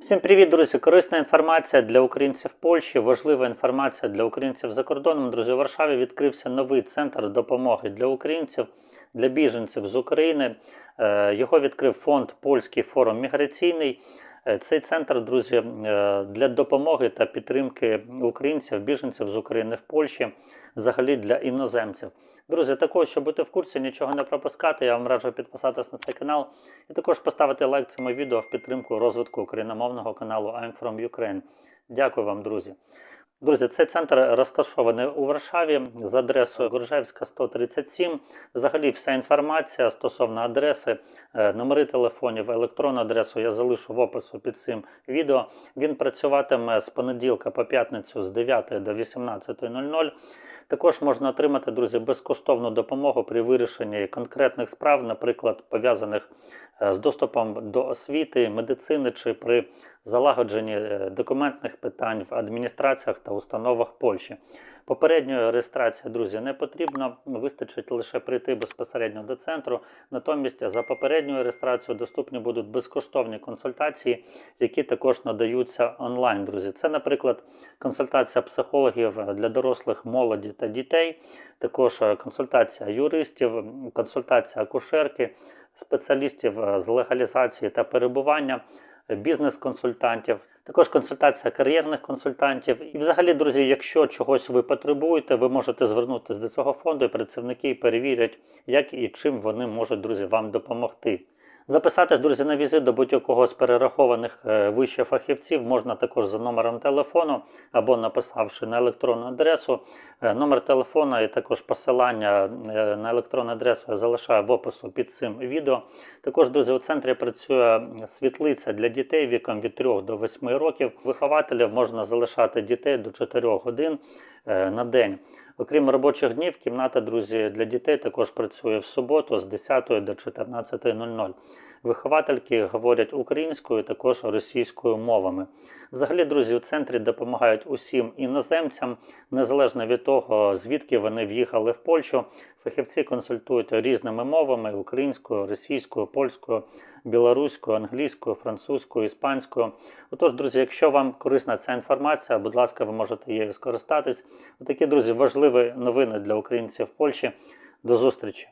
Всім привіт, друзі! Корисна інформація для українців Польщі, важлива інформація для українців за кордоном. Друзі, у Варшаві відкрився новий центр допомоги для українців, для біженців з України. Е, Його відкрив фонд Польський форум міграційний. Е, Цей центр, друзі, е, для допомоги та підтримки українців, біженців з України в Польщі, взагалі для іноземців. Друзі, також, щоб бути в курсі, нічого не пропускати, я вам раджу підписатись на цей канал і також поставити лайк цьому відео в підтримку розвитку україномовного каналу I'm from Ukraine. Дякую вам, друзі. Друзі, цей центр розташований у Варшаві за адресою Горжевська 137. Взагалі, вся інформація стосовно адреси, е, номери телефонів, електронну адресу я залишу в опису під цим відео. Він працюватиме з понеділка по п'ятницю з 9 до 18.00. Також можна отримати, друзі, безкоштовну допомогу при вирішенні конкретних справ, наприклад, пов'язаних е, з доступом до освіти, медицини чи при залагодженні е, документних питань в адміністраціях та установах Польщі. Попередньої реєстрації, друзі, не потрібно, вистачить лише прийти безпосередньо до центру. Натомість за попередньою реєстрацією доступні будуть безкоштовні консультації, які також надаються онлайн. Друзі, це, наприклад, консультація психологів для дорослих, молоді та дітей, також консультація юристів, консультація акушерки, спеціалістів з легалізації та перебування бізнес-консультантів, також консультація кар'єрних консультантів. І, взагалі, друзі, якщо чогось ви потребуєте, ви можете звернутися до цього фонду, і працівники перевірять, як і чим вони можуть, друзі, вам допомогти. Записатись, друзі, на візит до будь-якого з перерахованих е, вище фахівців можна також за номером телефону або написавши на електронну адресу. Е, Номер телефона і також посилання е, на електронну адресу я залишаю в опису під цим відео. Також, друзі, у центрі працює світлиця для дітей віком від 3 до 8 років. Вихователів можна залишати дітей до 4 годин на день. Окрім робочих днів, кімната, друзі, для дітей також працює в суботу з 10 до 14.00. Виховательки говорять українською, також російською мовами. Взагалі, друзі, у центрі допомагають усім іноземцям, незалежно від того, звідки вони в'їхали в Польщу. Фахівці консультують різними мовами: українською, російською, польською, білоруською, англійською, французькою, іспанською. Отож, друзі, якщо вам корисна ця інформація, будь ласка, ви можете її скористатись. Отакі, друзі, важливі новини для українців в Польщі. До зустрічі!